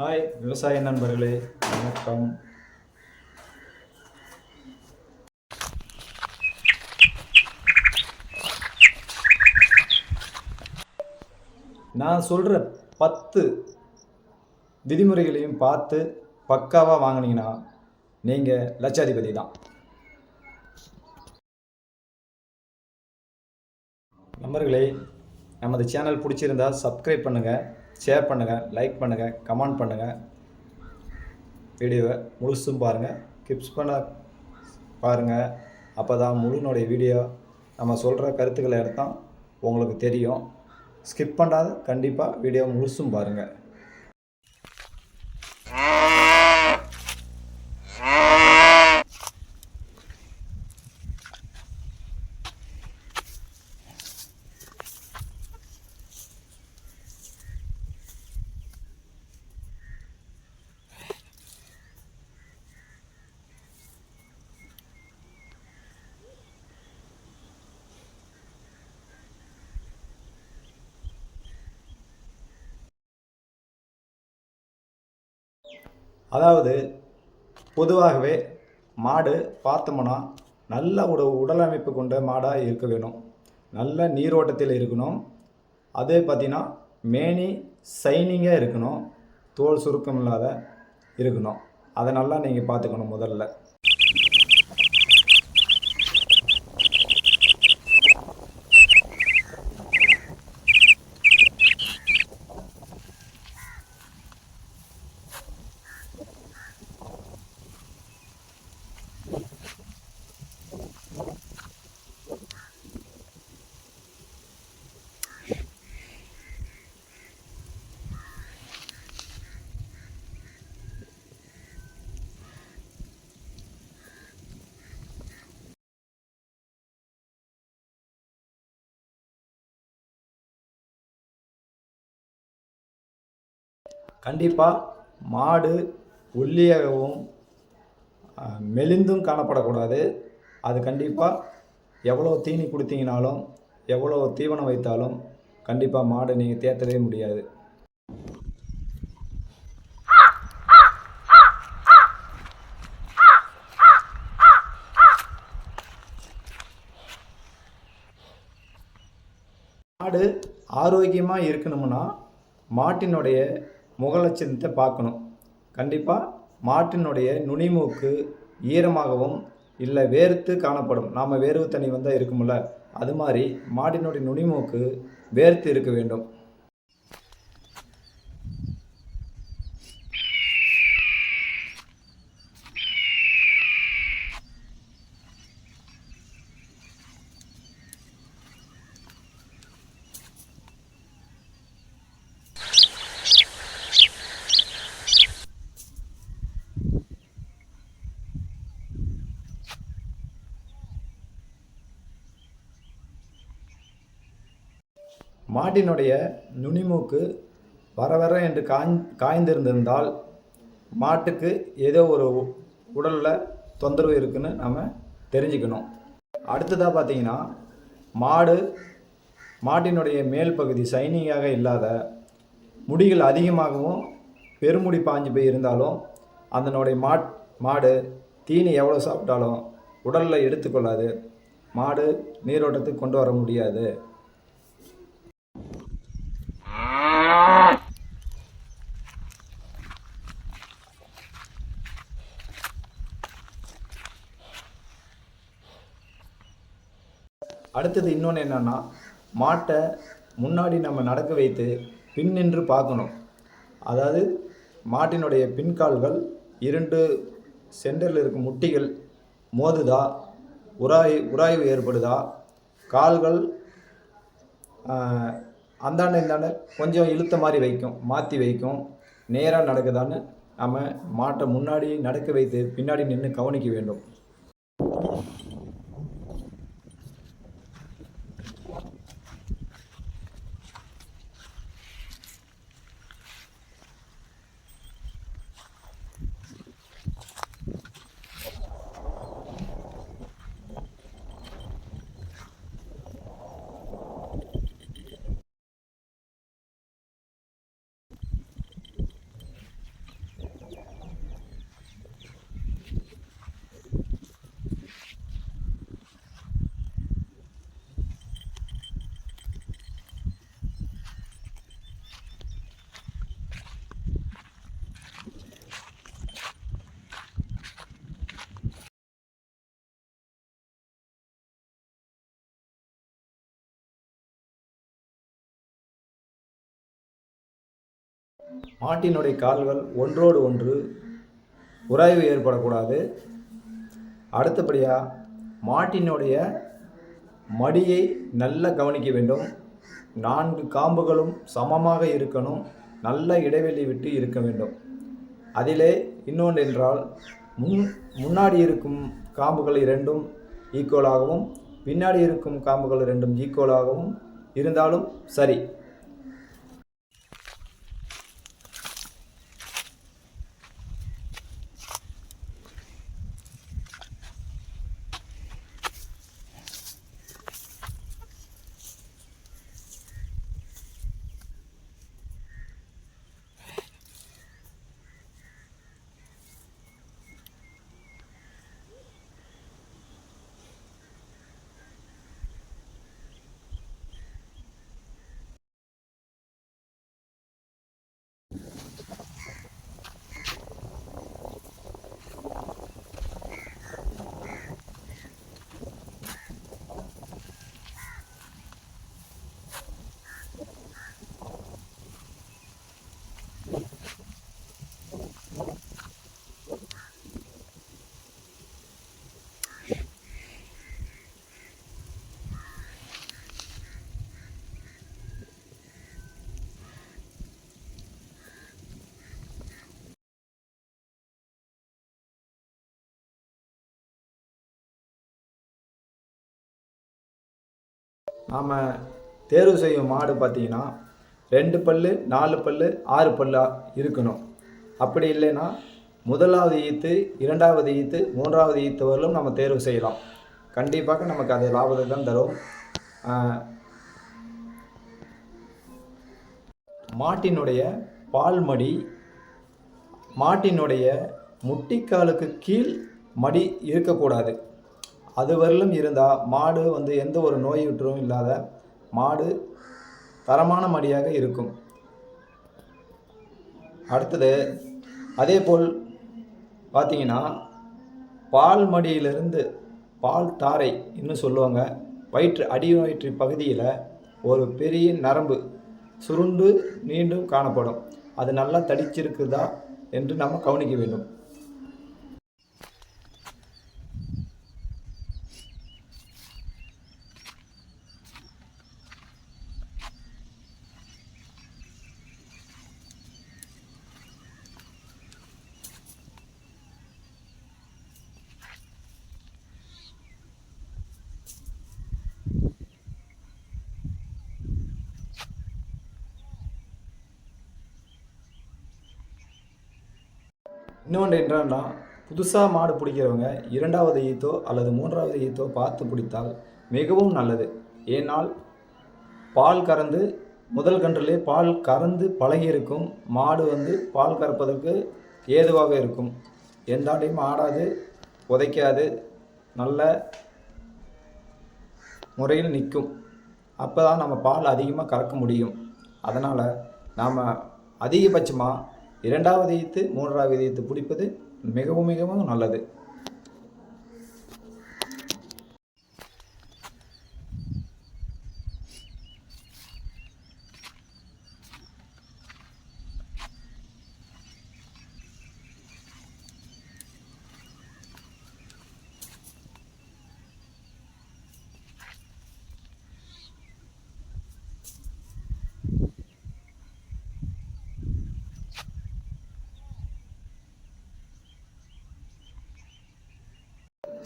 Hi விவசாய நண்பர்களே வணக்கம். நான் சொல்கிற பத்து விதிமுறைகளையும் பார்த்து பக்காவாக வாங்கினீங்கன்னா நீங்கள் லட்சாதிபதி தான். நண்பர்களே நமது சேனல் பிடிச்சிருந்தா சப்ஸ்கிரைப் பண்ணுங்கள் ஷேர் பண்ணுங்கள் லைக் பண்ணுங்கள் கமெண்ட் பண்ணுங்கள் வீடியோவை முழுசும் பாருங்கள் கிப்ஸ் பண்ண பாருங்கள் அப்போ தான் முழுனுடைய வீடியோ நம்ம சொல்கிற கருத்துக்களை எடுத்தால் உங்களுக்கு தெரியும். ஸ்கிப் பண்ணாத கண்டிப்பாக வீடியோ முழுசும் பாருங்கள் அதாவது பொதுவாகவே மாடு பார்த்தோம்னா நல்ல ஒரு உடலமைப்பு கொண்ட மாடாக இருக்க வேணும். நல்ல நீரோட்டத்தில் இருக்கணும். அதே பார்த்தீங்கன்னா மேனி சைனிங்காக இருக்கணும். தோல் சுருக்கம் இல்லாத இருக்கணும். அதை நல்லா நீங்கள் பார்த்துக்கணும் முதல்ல. கண்டிப்பாக மாடு ஒல்லியாகவும் மெலிந்தும் காணப்படக்கூடாது. அது கண்டிப்பாக எவ்வளோ தீனி கொடுத்தீங்கனாலும் எவ்வளோ தீவனம் வைத்தாலும் கண்டிப்பாக மாடு நீங்கள் தேற்றவே முடியாது. மாடு ஆரோக்கியமாக இருக்கணும்னா மாட்டினுடைய முகலட்சணத்தை பார்க்கணும். கண்டிப்பாக மாட்டினுடைய நுனிமூக்கு ஈரமாகவும் இல்லை வேர்த்து காணப்படும். நாம் வேர்வு தண்ணி வந்தால் இருக்கும்ல அது மாதிரி மாட்டினுடைய நுனிமூக்கு வேர்த்து இருக்க வேண்டும். மாட்டினுடைய நுனிமூக்கு வர வர என்று காய் காய்ந்திருந்திருந்தால் மாட்டுக்கு ஏதோ ஒரு உடலில் தொந்தரவு இருக்குன்னு நம்ம தெரிஞ்சுக்கணும். அடுத்ததாக பார்த்தீங்கன்னா மாடு மாட்டினுடைய மேல் பகுதி சைனிங்காக இல்லாத முடிகள் அதிகமாகவும் பெருமுடி பாஞ்சு போய் இருந்தாலும் அதனுடைய மாட் மாடு தீனி எவ்வளோ சாப்பிட்டாலும் உடலில் எடுத்துக்கொள்ளாது. மாடு நீரோட்டத்துக்கு கொண்டு வர முடியாது. அடுத்தது இன்னொன்று என்னன்னா மாட்டை முன்னாடி நம்ம நடக்க வைத்து பின் நின்று பார்க்கணும். அதாவது மாட்டினுடைய பின்கால்கள் இரண்டு சென்டரில் இருக்கும் முட்டிகள் மோதுதா உராய் உராய்வு ஏற்படுதா கால்கள் அந்தாண்ட இந்தாண்ட கொஞ்சம் இழுத்த மாதிரி வைக்கும் மாற்றி வைக்கும். நேராக நடக்குதான்னு நம்ம மாட்டை முன்னாடி நடக்க வைத்து பின்னாடி நின்று கவனிக்க வேண்டும். மாட்டினுடைய கால்கள் ஒன்றோடு ஒன்று உராய்வு ஏற்படக்கூடாது. அடுத்தபடியாக மாட்டினுடைய மடியை நல்லா கவனிக்க வேண்டும். நான்கு காம்புகளும் சமமாக இருக்கணும். நல்ல இடைவெளி விட்டு இருக்க வேண்டும். அதிலே இன்னொன்று என்றால் முன் முன்னாடி இருக்கும் காம்புகள் இரண்டும் ஈக்குவலாகவும் பின்னாடி இருக்கும் காம்புகள் இரண்டும் ஈக்குவலாகவும் இருந்தாலும் சரி. நாம் தேர்வு செய்யும் மாடு பார்த்தீங்கன்னா ரெண்டு பல்லு நாலு பல்லு ஆறு பல்லாக இருக்கணும். அப்படி இல்லைன்னா முதலாவது ஈத்து இரண்டாவது ஈத்து மூன்றாவது ஈத்து வரலும் நம்ம தேர்வு செய்யலாம். கண்டிப்பாக நமக்கு அது லாபத்தை தான் தரும். மாட்டினுடைய பால் மடி மாட்டினுடைய முட்டிக்காலுக்கு கீழ் மடி இருக்கக்கூடாது. அது வரலும் இருந்தால் மாடு வந்து எந்த ஒரு நோயுற்றும் இல்லாத மாடு தரமான மடியாக இருக்கும். அடுத்தது அதே போல் பார்த்தீங்கன்னா பால் மடியிலிருந்து பால் தாரை இன்னும் சொல்லுவாங்க வயிற்று அடி வயிற்று பகுதியில் ஒரு பெரிய நரம்பு சுருண்டு நீண்டும் காணப்படும். அது நல்லா தடிச்சிருக்குதா என்று நம்ம கவனிக்க வேண்டும். இன்னொன்று என்னன்னா புதுசாக மாடு பிடிக்கிறவங்க இரண்டாவது ஈத்தோ அல்லது மூன்றாவது ஈத்தோ பார்த்து பிடித்தால் மிகவும் நல்லது. ஏனால் பால் கறந்து முதல் கன்றிலே பால் கறந்து பழகி இருக்கும் மாடு வந்து பால் கறப்பதற்கு ஏதுவாக இருக்கும். எந்தாண்டையும் ஆடாது உதைக்காது நல்ல முறையில் நிற்கும். அப்போ தான் நம்ம பால் அதிகமாக கறக்க முடியும். அதனால் நாம் அதிகபட்சமாக இரண்டாவது ஈத்து மூன்றாவது ஈத்து பிடிப்பது மிகவும் மிகவும் நல்லது.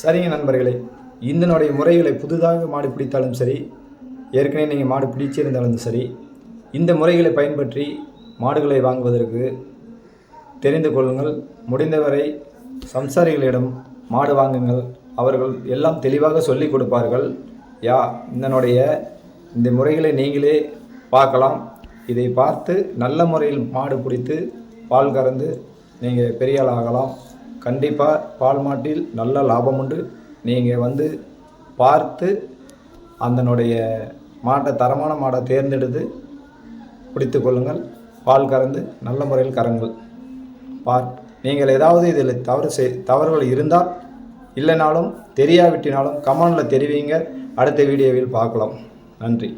சரிங்க நண்பர்களே இதனுடைய முறைகளை புதிதாக மாடு பிடித்தாலும் சரி ஏற்கனவே நீங்கள் மாடு பிடிச்சிருந்தாலும் சரி இந்த முறைகளை பயன்பற்றி மாடுகளை வாங்குவதற்கு தெரிந்து கொள்ளுங்கள். முடிந்தவரை சம்சாரிகளிடம் மாடு வாங்குங்கள். அவர்கள் எல்லாம் தெளிவாக சொல்லிக் கொடுப்பார்கள். யா இதனுடைய இந்த முறைகளை நீங்களே பார்க்கலாம். இதை பார்த்து நல்ல முறையில் மாடு பிடித்து பால் கறந்து நீங்கள் பெரியாளாகலாம். ஆகலாம் கண்டிப்பாக பால் மாட்டில் நல்ல லாபம் உண்டு. நீங்கள் வந்து பார்த்து அதனுடைய மாட்டை தரமான மாடை தேர்ந்தெடுத்து பிடித்து கொள்ளுங்கள். பால் கறந்து நல்ல முறையில் கறங்கள். பார் நீங்கள் ஏதாவது இதில் தவறு செய் தவறுகள் இருந்தால் இல்லைனாலும் தெரியாவிட்டினாலும் கமெண்டில் தெரிவிங்க. அடுத்த வீடியோவில் பார்க்கலாம். நன்றி.